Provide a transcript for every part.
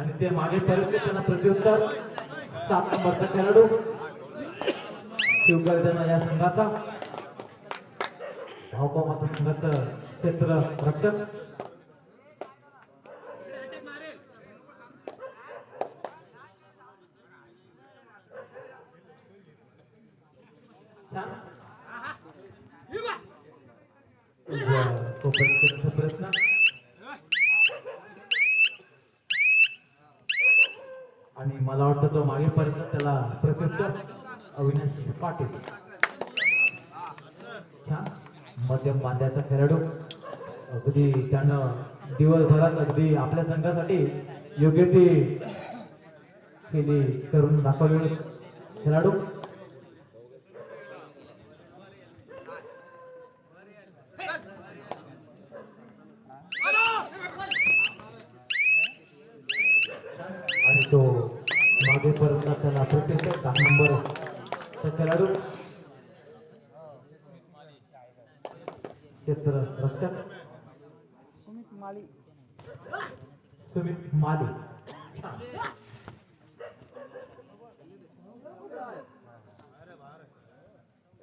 आणि ते मागे परत त्यांना प्रत्युत्तर. सात नंबरचा खेळाडू शिवगर्जना या संघाचा. धावपा माता संघाचं क्षेत्र रक्षक छान उजव्या कोपऱ्यात खेळण्याचा प्रयत्न आणि मला वाटतं तो मागेपर्यंत त्याला प्रत्युत्तर अविनाश पाटील छान. मध्यम बांध्याचा खेळाडू. अगदी त्यानं दिवसभरात अगदी आपल्या संघासाठी योग्य ती केली करून दाखवली खेळाडू आणि तो मागे परत त्याला प्रत्येक नंबर खेळाडू क्षेत्र रक्षक सुमित माळी. सुमित माली.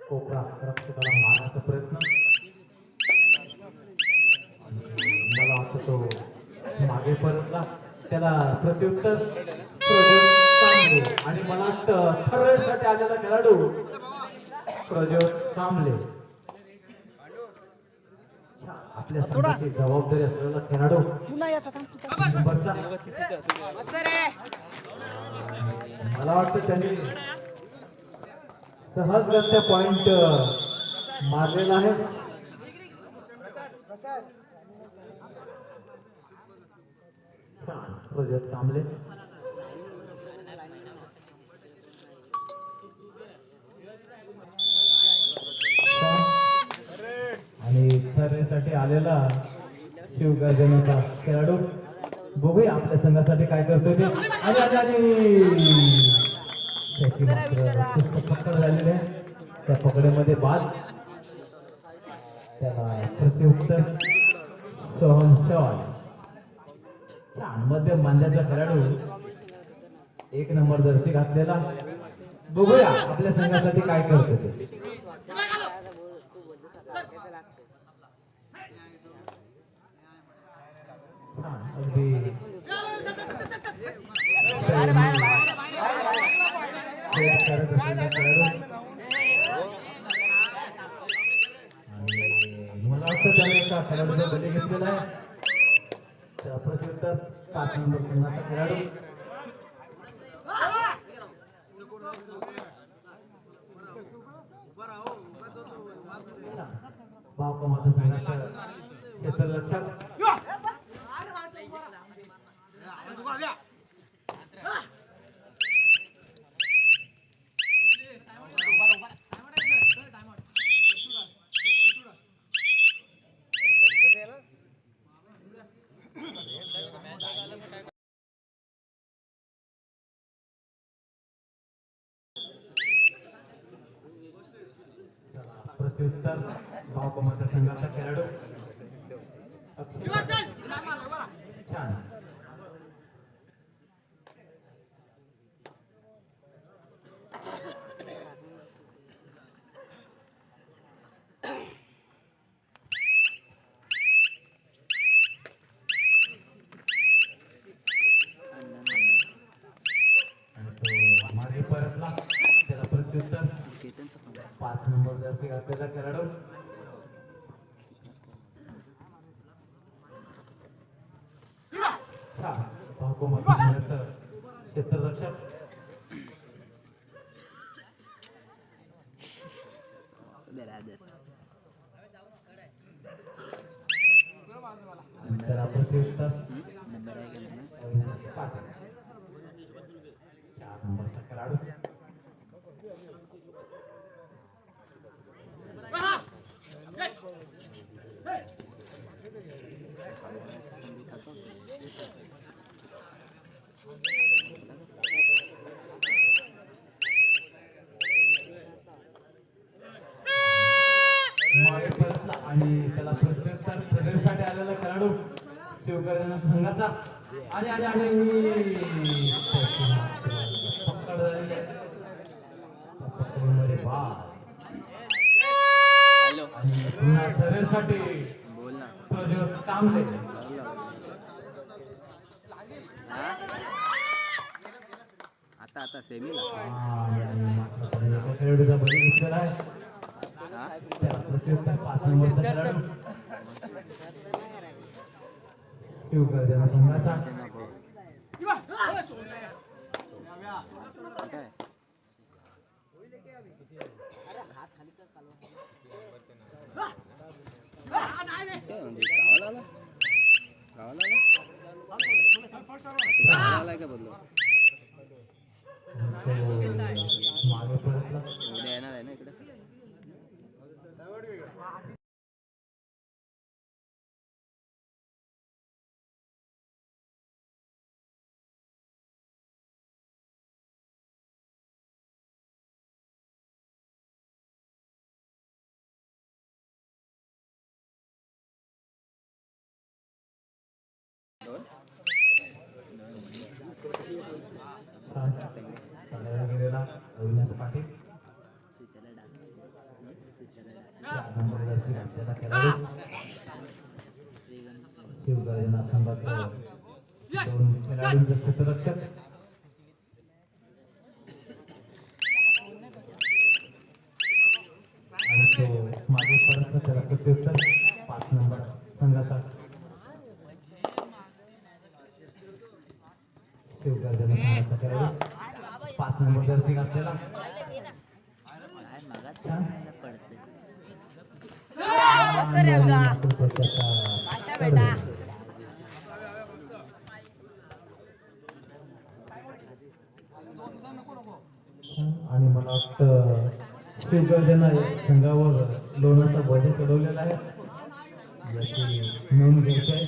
कोपरा रक्षकाला मारण्याचा प्रयत्न. मला वाटतं तो मागे परतला. त्याला प्रत्युत्तर प्रज्योत आणि मला वाटतं आलेला खेळाडू प्रज्योत कांबळे. आपल्या संघाची जबाबदारी असलेला खेळाडू मला वाटतं त्यांनी सहजगत्या पॉइंट मारलेला आहे. छान. प्रज्योत कांबळे आणि सर्वेसाठी आलेला शिवगर्जनेचा खेळाडू. बघूया आपल्या संघासाठी काय करतोय ते. आणि त्याची मात्र पकड झालेली आहे. त्या पकडेमध्ये बाद. त्याला प्रत्युत्तर. सोहम चव्हाण. छान. मध्यम बांध्याचा खेळाडू. एक नंबर जर्सी घातलेला. बघूया आपल्या संघासाठी काय करतो ते. मला वाटतं त्याने एका खेळाडूचा बळी घेतलेला आहे. प्रत्युत्तर पाच नंबर संघाचा खेळाडू. भाव कमाचा संघाचं क्षेत्र लक्षात. प्रत्युत्तर भाव कमाचा संघाचा खेळाडू. छान आणि तो मागे परतला त्याला प्रत्युत्तर पाच नंबर जर्सी घातलेला खेळाडू छान भाको मतदाराचं क्षेत्ररक्षक आणि त्याला चार नंबरचा खेळाडू आणि त्याला प्रत्युत्तर संघाचा. आणि आणि आणि. पकड झालेली आहे. पुन्हा बोल ना प्रज्वल कांबळे आता आता सेमीला खेळाडूचा बळी घेतलेला आहे. पाच नंबरचा खेळाडू शिवगर्जना संघाचा मागे परतला येणार आहे ना इकडे चांगला गेलेला अविनाश पाटील शिवगर्जना संघाचा क्षेत्ररक्षक आणि तो मागे परत त्याला प्रत्युत्तर पाच नंबर संघाचा शिवगर्जना संघाचा खेळाडू पाच नंबर जर्सी घातलेला काय मगात छान. पडते बेटा. आणि मला वाटतं शिवगर्जना संघावर लोणाचा ध्वज चढवलेला आहे. याची नोंद घ्यायची आहे.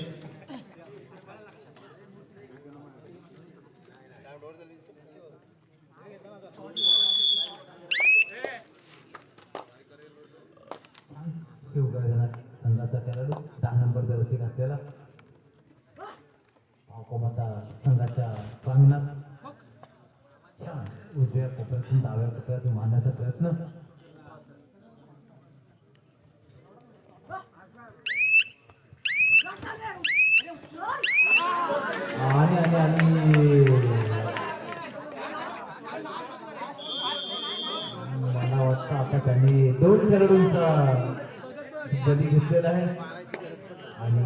शिवगर्जना संघाचा खेळाडू दहा नंबर जर्सी घातलेला कोमाता संघाच्या प्रांगणात छान उजव्या कोपऱ्यातून डाव्या कोपऱ्यात मारण्याचा प्रयत्न आणि आणि आणि मला वाटतं आता त्यांनी दोन खेळाडूंचा बली घेतलेला आहे? आणि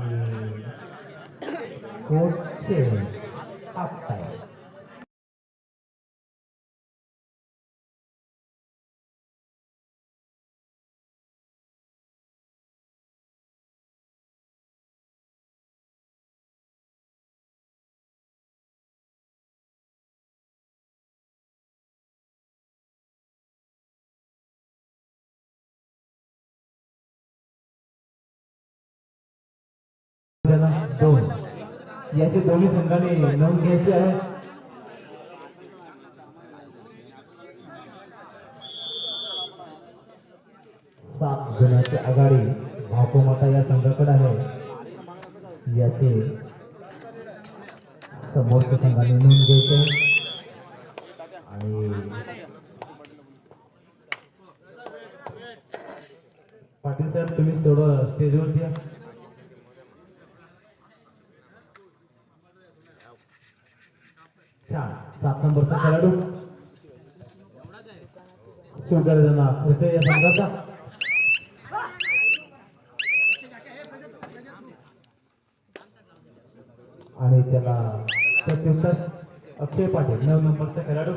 कोचचे हाफ याची दोन्ही संघाने नोंद घ्यायची आहे. सात जणांची आघाडी भाकोमाता या संघाकडे आहे. याचे समोरच्या संघाने नोंद घ्यायचे. आहे आणि पाटील साहेब तुम्ही थोडं स्टेजवर द्या छान सात नंबरचा खेळाडू. शिवगर्जना या संघाचा. आणि त्याला प्रत्युत्तर अक्षय पाटील नऊ नंबरचा खेळाडू.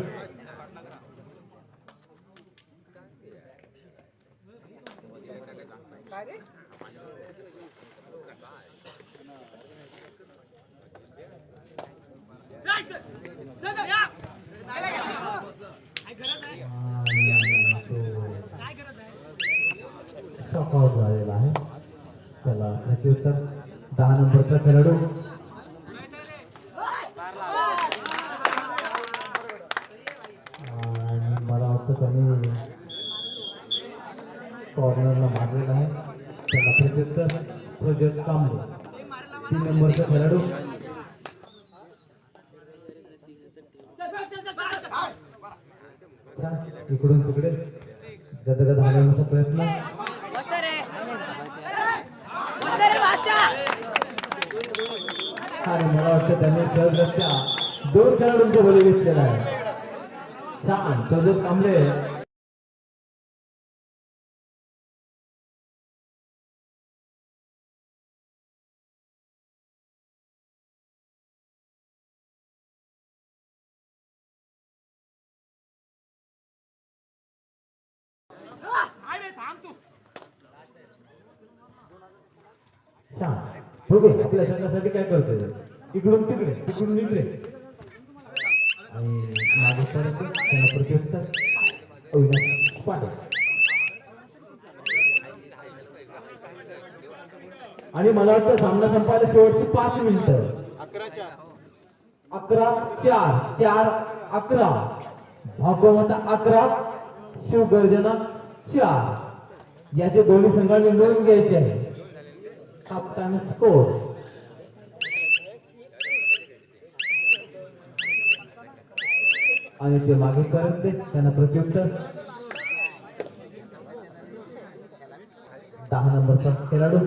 स्टॉकआउट झालेला आहे त्याला प्रत्युत्तर दहा नंबरचा खेळाडू आणि मला वाटतं त्यांनी कॉर्नरला मारलेला आहे त्याला प्रत्युत्तर प्रोजेक्ट कांबळे तीन नंबरचा खेळाडू छान. इकडून तिकडे गदगद हलवण्याचा प्रयत्न. मस्त रे आणि मला वाटतं त्यांनी सहजरित्या दोन खेळाडूंचे बळी घेतलेला आहे. छान. सजत कांबळे बघू आपल्या शरीरासाठी काय करतोय इकडून तिकडे तिकडून इकडे. आणि मागे परत त्यांना प्रत्युत्तर अविनाश पाटील आणि मला वाटतं सामना संपायला शेवटची पाच मिनिटं. अकरा चार चार अकरा. भागवत अकरा शिवगर्जना चार. याचे दोन्ही संघाने मिळून घ्यायचे. आहे Kapten Skor. Ayo dimagi kerempis karena berjumpah. Tahan number satu keladu.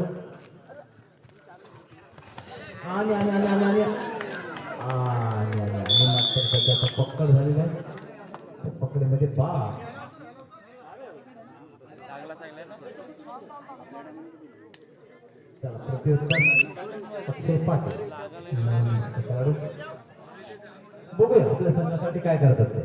Ani ani ani ani ani. Ani ani ani macam kerja tak hari ni. Pukul macam apa? अक्षय पाटील बघूया आपल्या संघासाठी काय करतात ते.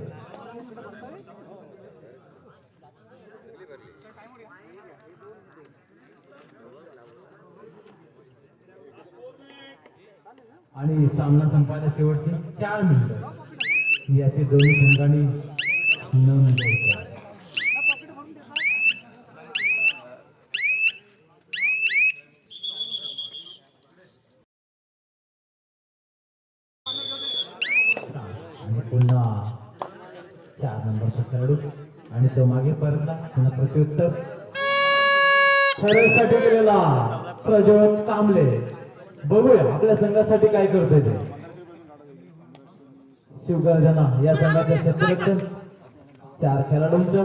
आणि सामना संपायला शेवटचे चार मिनिट. याचे दोन्ही संघांनी नोंद घ्यायची आहे. आणि पुन्हा चार नंबरचा खेळाडू आणि तो मागे परतला पुन्हा प्रत्युत्तर. ठरवसाठी गेलेला प्रज्वल कांबळे. बघूया आपल्या संघासाठी काय करतोय ते. शिवगर्जना या संघाचं क्षेत्ररक्षण चार खेळाडूंचं.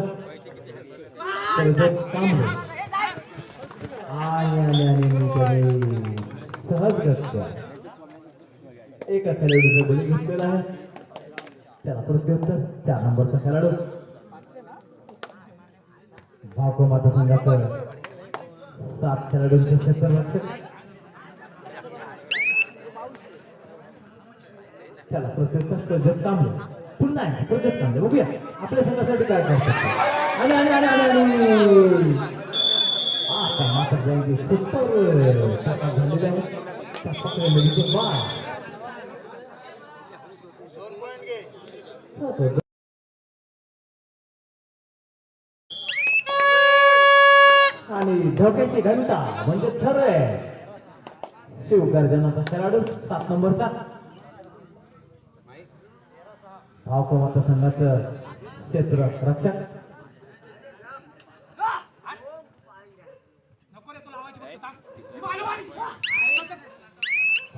प्रज्वल कांबळे. आणि आणि आणि त्याने सहजगत्या एका खेळाडूचा बळी घेतलेला आहे. त्याला प्रत्युत्तर चार नंबरचा खेळाडू. भाको माता संघाचं सात खेळाडूंचे क्षेत्ररक्षक चला प्रत्युत्तर प्रजत कांबळे पुन्हा आहे प्रजत कांबळे बघूया आपल्या संघासाठी काय करू शकतो? आणि आणि आणि आणि आता मात्र जाईल सुपर. सकाळ झालेली आहे. त्या पकडेमध्ये बाय आणि धोक्याची घंटा म्हणजे ठर शिवगर्जनाचा खेळाडू सात नंबरचा. भावको मतदारसंघाचं क्षेत्र रक्षक.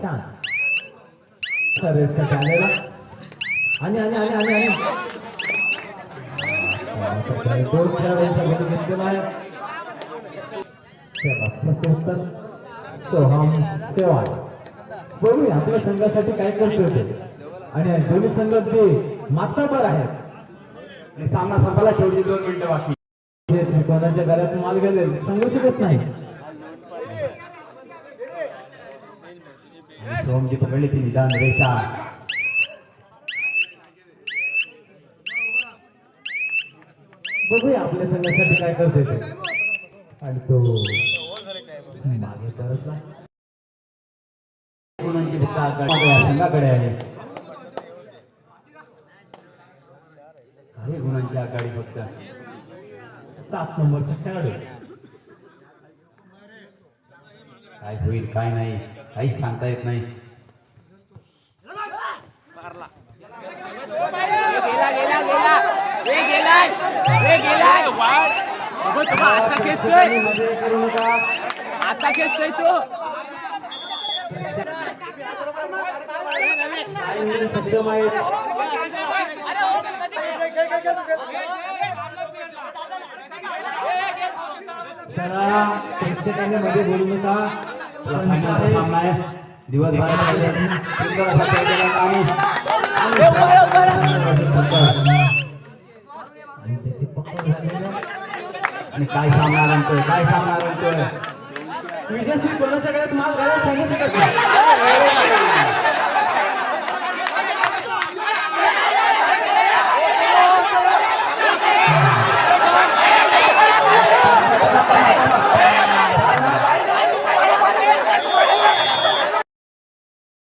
छान. ठरेसाठी आलेला. आणि आणि आणि आणि आणि बघूया आपल्या संघासाठी काय करतोय ते आणि दोन्ही संघ ते माताबर आहेत आणि सामना संपायला शेवटी दोन मिनिटं बाकी कोणाच्या घरात माल गेले सांगू शकत नाही सोमजी पकडली ती निदान रेषा. बघूया आपल्या संघासाठी काय करतोय ते. आणि तो मागे परतला गुणांची संघाकडे आहे. काही गुणांची आघाडी फक्त. सात नंबरचा खेळाडू काय होईल काय नाही. काहीच सांगता येत नाही. आता खेचतोय आता खेचतोय तो सक्षम आहे त्याला प्रेक्षकांनी मध्ये बोलू नका सामना आहे दिवसभर काय सामना रंगतोय काय सामना रंगतोय विजयश्री कोणाच्या गळ्यात माल घालायला सांगितलं का?